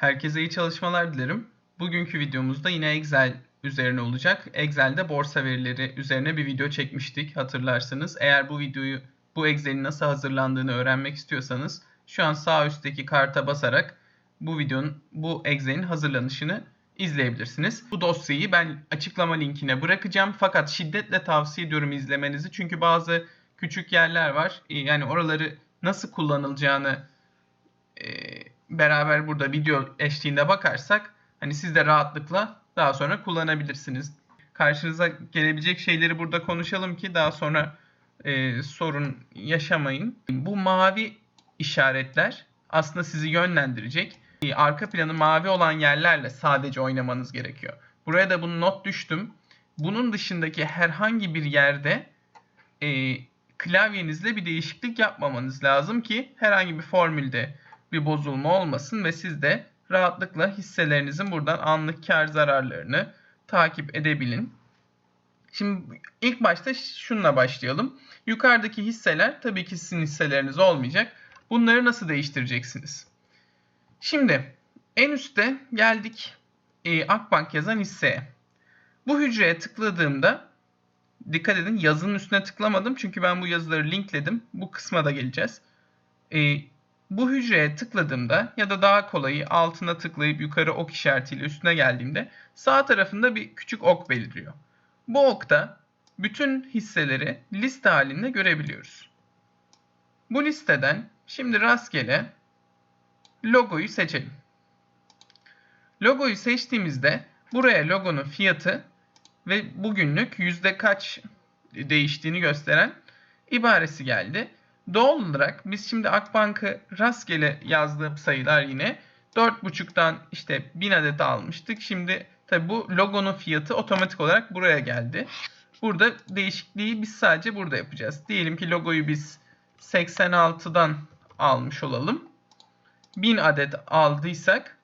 Herkese iyi çalışmalar dilerim. Bugünkü videomuzda yine Excel üzerine olacak. Excel'de borsa verileri üzerine bir video çekmiştik hatırlarsınız. Eğer bu videoyu, bu Excel'in nasıl hazırlandığını öğrenmek istiyorsanız şu an sağ üstteki karta basarak bu videonun, bu Excel'in hazırlanışını izleyebilirsiniz. Bu dosyayı ben açıklama linkine bırakacağım. Fakat şiddetle tavsiye ediyorum izlemenizi. Çünkü bazı küçük yerler var. Yani oraları nasıl kullanılacağını e, beraber burada video eşliğinde bakarsak hani siz de rahatlıkla daha sonra kullanabilirsiniz. Karşınıza gelebilecek şeyleri burada konuşalım ki daha sonra e, sorun yaşamayın. Bu mavi işaretler aslında sizi yönlendirecek. E, Arka planı mavi olan yerlerle sadece oynamanız gerekiyor. Buraya da bunu not düştüm. Bunun dışındaki herhangi bir yerde e, klavyenizle bir değişiklik yapmamanız lazım ki herhangi bir formülde bir bozulma olmasın ve siz de rahatlıkla hisselerinizin buradan anlık kar zararlarını takip edebilin. Şimdi ilk başta şununla başlayalım. Yukarıdaki hisseler tabii ki sizin hisseleriniz olmayacak. Bunları nasıl değiştireceksiniz? Şimdi en üstte geldik e, Akbank yazan hisseye. Bu hücreye tıkladığımda dikkat edin yazının üstüne tıklamadım çünkü ben bu yazıları linkledim. Bu kısma da geleceğiz. E, bu hücreye tıkladığımda ya da daha kolayı altına tıklayıp yukarı ok işaretiyle üstüne geldiğimde sağ tarafında bir küçük ok beliriyor. Bu okta bütün hisseleri liste halinde görebiliyoruz. Bu listeden şimdi rastgele logoyu seçelim. Logoyu seçtiğimizde buraya logonun fiyatı ve bugünlük yüzde kaç değiştiğini gösteren ibaresi geldi. Doğal olarak biz şimdi Akbank'ı rastgele yazdığım sayılar yine 4.5'tan işte 1000 adet almıştık. Şimdi tabi bu logonun fiyatı otomatik olarak buraya geldi. Burada değişikliği biz sadece burada yapacağız. Diyelim ki logoyu biz 86'dan almış olalım. 1000 adet aldıysak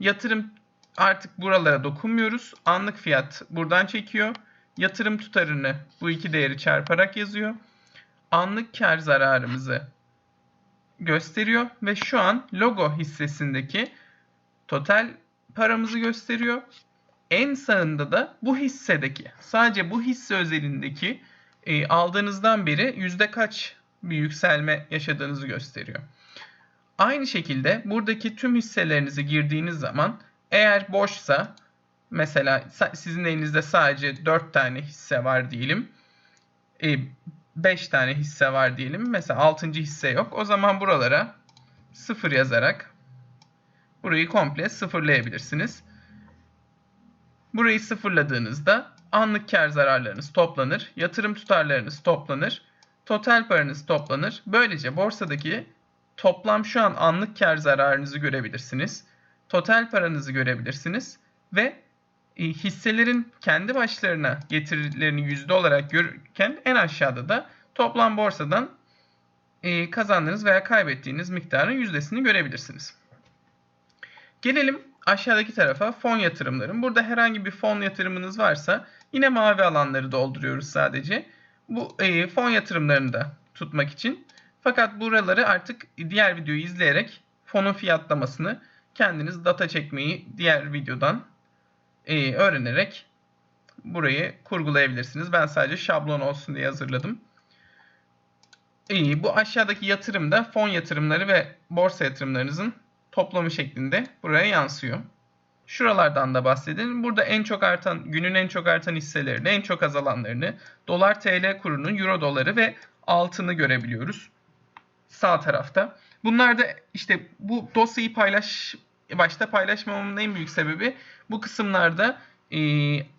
yatırım artık buralara dokunmuyoruz. Anlık fiyat buradan çekiyor. Yatırım tutarını bu iki değeri çarparak yazıyor anlık kar zararımızı gösteriyor ve şu an logo hissesindeki total paramızı gösteriyor. En sağında da bu hissedeki sadece bu hisse özelindeki e, aldığınızdan beri yüzde kaç bir yükselme yaşadığınızı gösteriyor. Aynı şekilde buradaki tüm hisselerinizi girdiğiniz zaman eğer boşsa mesela sizin elinizde sadece 4 tane hisse var diyelim. E, 5 tane hisse var diyelim. Mesela 6. hisse yok. O zaman buralara 0 yazarak burayı komple sıfırlayabilirsiniz. Burayı sıfırladığınızda anlık kar zararlarınız toplanır, yatırım tutarlarınız toplanır, total paranız toplanır. Böylece borsadaki toplam şu an anlık kar zararınızı görebilirsiniz. Total paranızı görebilirsiniz ve hisselerin kendi başlarına getirilerini yüzde olarak görürken en aşağıda da toplam borsadan e, kazandığınız veya kaybettiğiniz miktarın yüzdesini görebilirsiniz. Gelelim aşağıdaki tarafa fon yatırımların. Burada herhangi bir fon yatırımınız varsa yine mavi alanları dolduruyoruz sadece. Bu e, fon yatırımlarını da tutmak için. Fakat buraları artık diğer videoyu izleyerek fonun fiyatlamasını kendiniz data çekmeyi diğer videodan e, öğrenerek burayı kurgulayabilirsiniz. Ben sadece şablon olsun diye hazırladım. İyi, bu aşağıdaki yatırım da fon yatırımları ve borsa yatırımlarınızın toplamı şeklinde buraya yansıyor. Şuralardan da bahsedelim. Burada en çok artan, günün en çok artan hisselerini, en çok azalanlarını, dolar TL kurunun, euro doları ve altını görebiliyoruz. Sağ tarafta. Bunlar da işte bu dosyayı paylaş başta paylaşmamamın en büyük sebebi bu kısımlarda e,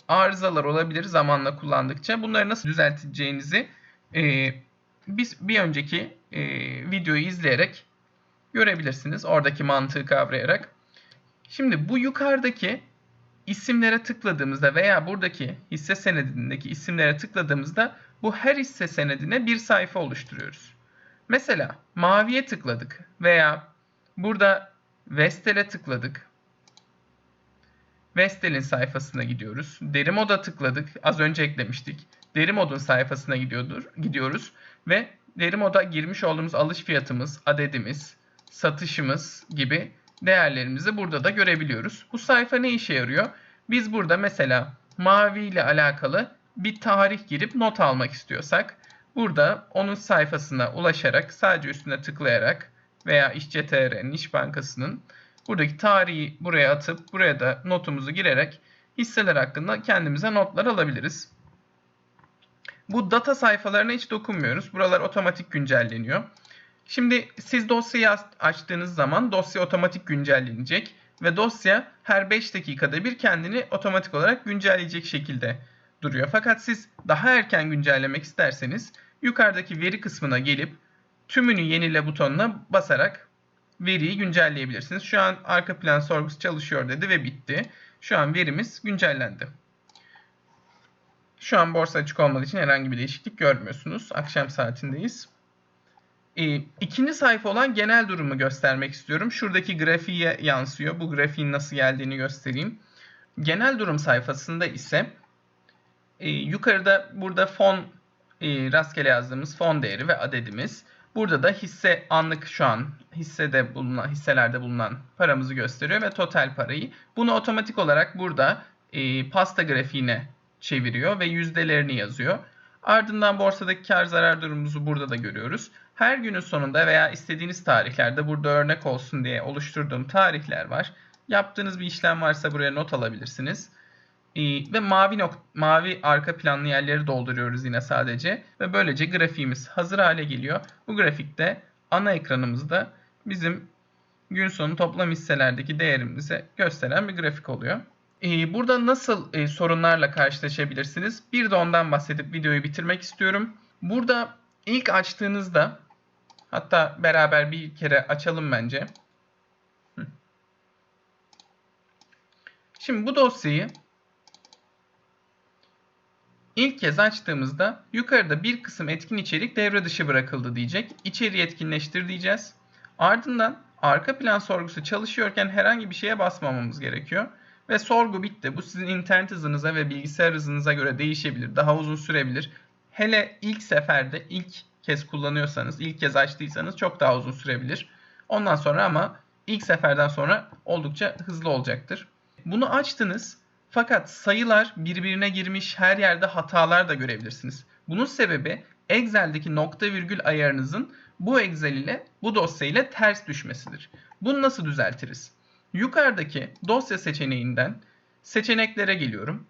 arızalar olabilir zamanla kullandıkça. Bunları nasıl düzelteceğinizi e, biz bir önceki e, videoyu izleyerek görebilirsiniz. Oradaki mantığı kavrayarak. Şimdi bu yukarıdaki isimlere tıkladığımızda veya buradaki hisse senedindeki isimlere tıkladığımızda bu her hisse senedine bir sayfa oluşturuyoruz. Mesela maviye tıkladık veya burada Vestel'e tıkladık. Vestel'in sayfasına gidiyoruz. Derimod'a tıkladık. Az önce eklemiştik. Derimod'un sayfasına gidiyordur, gidiyoruz ve Derimod'a girmiş olduğumuz alış fiyatımız, adedimiz, satışımız gibi değerlerimizi burada da görebiliyoruz. Bu sayfa ne işe yarıyor? Biz burada mesela mavi ile alakalı bir tarih girip not almak istiyorsak burada onun sayfasına ulaşarak sadece üstüne tıklayarak veya İşçi TR'nin İş Bankası'nın buradaki tarihi buraya atıp buraya da notumuzu girerek hisseler hakkında kendimize notlar alabiliriz. Bu data sayfalarına hiç dokunmuyoruz. Buralar otomatik güncelleniyor. Şimdi siz dosyayı açtığınız zaman dosya otomatik güncellenecek ve dosya her 5 dakikada bir kendini otomatik olarak güncelleyecek şekilde duruyor. Fakat siz daha erken güncellemek isterseniz yukarıdaki veri kısmına gelip tümünü yenile butonuna basarak veriyi güncelleyebilirsiniz. Şu an arka plan sorgusu çalışıyor dedi ve bitti. Şu an verimiz güncellendi. Şu an borsa açık olmadığı için herhangi bir değişiklik görmüyorsunuz. Akşam saatindeyiz. E, ikinci sayfa olan genel durumu göstermek istiyorum. Şuradaki grafiğe yansıyor. Bu grafiğin nasıl geldiğini göstereyim. Genel durum sayfasında ise e, yukarıda burada fon e, rastgele yazdığımız fon değeri ve adedimiz. Burada da hisse anlık şu an hissede bulunan hisselerde bulunan paramızı gösteriyor ve total parayı. Bunu otomatik olarak burada e, pasta grafiğine çeviriyor ve yüzdelerini yazıyor. Ardından borsadaki kar zarar durumumuzu burada da görüyoruz. Her günün sonunda veya istediğiniz tarihlerde burada örnek olsun diye oluşturduğum tarihler var. Yaptığınız bir işlem varsa buraya not alabilirsiniz. Ee, ve mavi nok mavi arka planlı yerleri dolduruyoruz yine sadece ve böylece grafiğimiz hazır hale geliyor. Bu grafikte ana ekranımızda bizim gün sonu toplam hisselerdeki değerimizi gösteren bir grafik oluyor. Ee, burada nasıl e, sorunlarla karşılaşabilirsiniz? Bir de ondan bahsedip videoyu bitirmek istiyorum. Burada ilk açtığınızda hatta beraber bir kere açalım bence. Şimdi bu dosyayı ilk kez açtığımızda yukarıda bir kısım etkin içerik devre dışı bırakıldı diyecek. İçeriği etkinleştir diyeceğiz. Ardından arka plan sorgusu çalışıyorken herhangi bir şeye basmamamız gerekiyor. Ve sorgu bitti. Bu sizin internet hızınıza ve bilgisayar hızınıza göre değişebilir. Daha uzun sürebilir. Hele ilk seferde ilk kez kullanıyorsanız, ilk kez açtıysanız çok daha uzun sürebilir. Ondan sonra ama ilk seferden sonra oldukça hızlı olacaktır. Bunu açtınız fakat sayılar birbirine girmiş her yerde hatalar da görebilirsiniz. Bunun sebebi Excel'deki nokta virgül ayarınızın bu Excel ile bu dosya ile ters düşmesidir. Bunu nasıl düzeltiriz? Yukarıdaki dosya seçeneğinden seçeneklere geliyorum.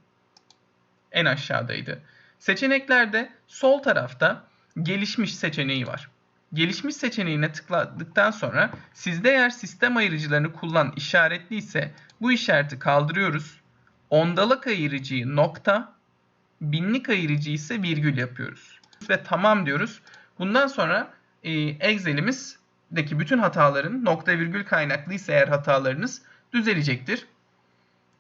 En aşağıdaydı. Seçeneklerde sol tarafta gelişmiş seçeneği var. Gelişmiş seçeneğine tıkladıktan sonra sizde eğer sistem ayırıcılarını kullan işaretli ise bu işareti kaldırıyoruz. Ondalık ayırıcıyı nokta, binlik ayırıcı ise virgül yapıyoruz. Ve tamam diyoruz. Bundan sonra e, Excel'imizdeki bütün hataların nokta virgül kaynaklıysa eğer hatalarınız düzelecektir.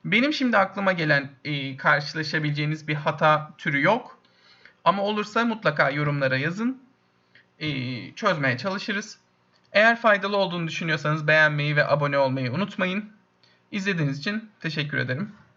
Benim şimdi aklıma gelen e, karşılaşabileceğiniz bir hata türü yok. Ama olursa mutlaka yorumlara yazın. E, çözmeye çalışırız. Eğer faydalı olduğunu düşünüyorsanız beğenmeyi ve abone olmayı unutmayın. İzlediğiniz için teşekkür ederim.